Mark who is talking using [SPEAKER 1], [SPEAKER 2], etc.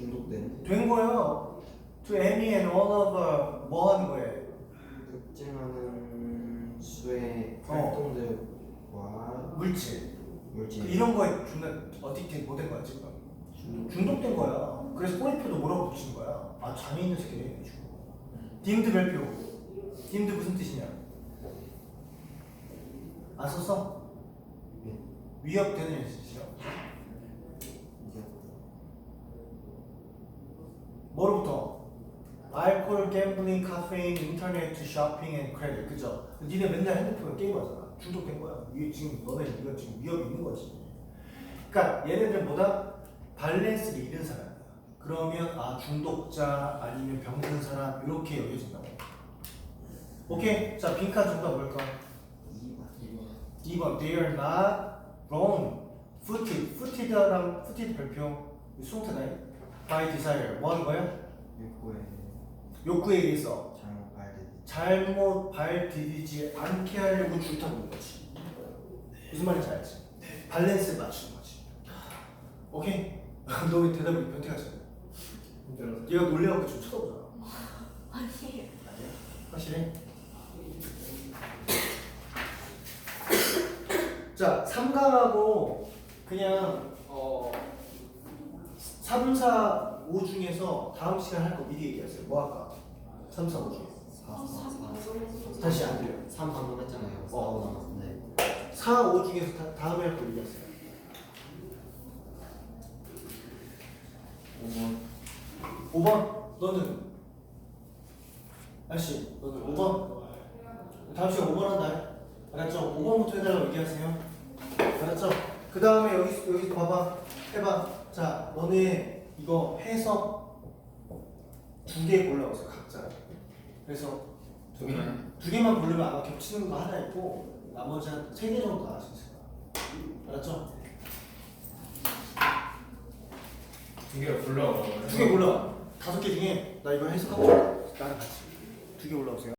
[SPEAKER 1] 중독된
[SPEAKER 2] 된 거예요. To any and all of a 뭐 하는 거예요?
[SPEAKER 1] 특징하는 수의
[SPEAKER 2] 어.
[SPEAKER 1] 활동들과
[SPEAKER 2] 물질.
[SPEAKER 1] 물질
[SPEAKER 2] 이런 거에 존나 어딕트 못된 거야 지금.
[SPEAKER 1] 중독
[SPEAKER 2] 중독된 거야. 그래서 꼬리표도 뭐라고 붙이는 거야? 아 잠이 있는 새끼네. 지금. 딤드 별표. 딤드 무슨 뜻이냐? 안 썼어?
[SPEAKER 1] 네.
[SPEAKER 2] 위협되는 뜻이요.
[SPEAKER 1] 이제
[SPEAKER 2] 뭐로부터? 알코올, 갬블링, 카페인, 인터넷, 쇼핑 앤 크레딧 그죠? 니네 맨날 핸드폰 게임하잖아. 중독된 거야. 이게 지금 너네 이거 지금 위협이 있는 거지. 그러니까 얘네들 보다? 밸런스를 잃은 사람이야. 그러면 아 중독자 아니면 병든 사람 이렇게 여겨진다고. 오케이? 자 빈칸 정답 뭘까?
[SPEAKER 1] 2번.
[SPEAKER 2] 2번 They are not wrong. Footed. Footed랑 footed 별표. 수동태다 by desire 뭐 하는 거야?
[SPEAKER 1] 욕구에
[SPEAKER 2] 욕구에 의해서
[SPEAKER 1] 잘못 발견
[SPEAKER 2] 잘못 발 디디지 않게 하려고 줄타고 있는 거지. 무슨 말인지 알지? 밸런스 맞추는 거지. 오케이? 너왜 대답이 변태같이?
[SPEAKER 3] 힘들어서
[SPEAKER 2] 얘가 놀래갖고 좀 쳐다보잖아.
[SPEAKER 4] 아니
[SPEAKER 2] 아니야? 확실해? 자, 3강하고 그냥 어 3, 4, 5 중에서 다음 시간 할 거 미리 얘기하세요. 뭐 할까? 3, 4, 5 중에.
[SPEAKER 1] 4 4
[SPEAKER 2] 다시 안 들려.
[SPEAKER 1] 3 방금 했잖아요 4
[SPEAKER 2] 어.
[SPEAKER 1] 5 남았는데
[SPEAKER 2] 4, 5 중에서 다, 다음에 할 거 얘기하세요.
[SPEAKER 1] 5번
[SPEAKER 2] 5번 너는 아씨 너는 5번 다음 시간 5번 한다 알았죠? 5번부터 해달라고 얘기하세요 알았죠? 그 다음에 여기 여기 봐봐 해봐 자 너네 이거 해서 두개 골라오세요 각자. 그래서
[SPEAKER 3] 두 개나요?
[SPEAKER 2] 두 개만 고르면 아마 겹치는 거 하나 있고 나머지 한 세 개 정도 나올 수 있을 거야. 알았죠?
[SPEAKER 3] 두 개를 불러.
[SPEAKER 2] 두 개 골라 다섯 개 중에 나 이거 해석하고 싶어. 나랑 같이. 두 개 올라오세요